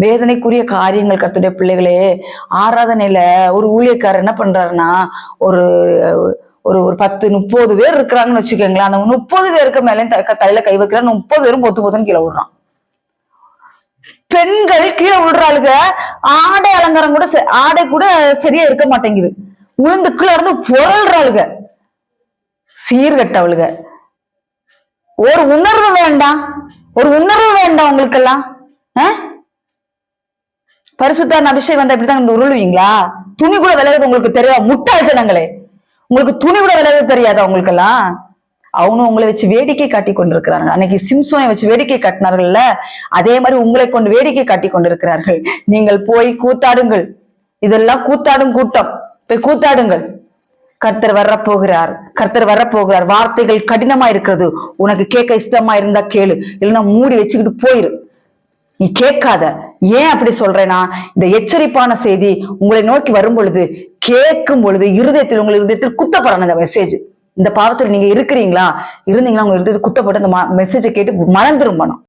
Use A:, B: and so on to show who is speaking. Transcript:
A: வேதனைக்குரிய காரியங்கள் கத்துடைய பிள்ளைகளே ஆராதனையில ஒரு ஊழியக்காரர் என்ன பண்றாருன்னா ஒரு ஒரு ஒரு பத்து முப்பது பேர் இருக்கிறாங்கன்னு வச்சுக்கோங்களேன். அந்த முப்பது பேருக்கு மேலே தலையில கை வைக்கிறான் முப்பது பேரும் பொத்து பொத்துன்னு கீழே விடுறான். பெண்கள் கீழே விடுறாளுங்க ஆடை அலங்காரம் கூட ஆடை கூட சரியா இருக்க மாட்டேங்குது. உளுந்து இருந்து புரள்றாளுங்க சீர்கட்டவளுக ஒரு உணர்வு வேண்டாம். ஒரு உணர்வு வேண்டாம் உங்களுக்கெல்லாம். ஆஹ் பரிசுத்தான அபிஷேகம் வந்தா இப்படிதான் வந்து உருளுவீங்களா? துணி கூட விளையாது உங்களுக்கு தெரியாத? முட்டாள் ஜனங்களே உங்களுக்கு துணி கூட விளையாது தெரியாதா உங்களுக்கெல்லாம்? அவனும் உங்களை வச்சு வேடிக்கை காட்டி கொண்டிருக்கிறாங்க அன்னைக்கு சிம்சோனை வச்சு வேடிக்கை காட்டினார்கள்ல? அதே மாதிரி உங்களை கொண்டு வேடிக்கை காட்டி கொண்டிருக்கிறார்கள். நீங்கள் போய் கூத்தாடுங்கள். இதெல்லாம் கூத்தாடும் கூட்டம். போய் கூத்தாடுங்கள். கர்த்தர் வரப்போகிறார். கர்த்தர் வரப்போகிறார். வார்த்தைகள் கடினமா இருக்கிறது உனக்கு கேட்க இஷ்டமா இருந்தா கேளு. இல்லைன்னா மூடி வச்சுக்கிட்டு போயிரு. நீ கேட்காத. ஏன் அப்படி சொல்றேன்னா இந்த எச்சரிப்பான செய்தி உங்களை நோக்கி வரும் பொழுது கேட்கும் பொழுது இருதயத்தில் உங்கள் இருதயத்தில் குத்தப்படணும் இந்த மெசேஜ் இந்த பாவத்தில் நீங்க இருக்கிறீங்களா? இருந்தீங்களா உங்க இருதயத்தில் குத்தப்பட்டு அந்த மெசேஜை கேட்டு மனம். திரும்பணும்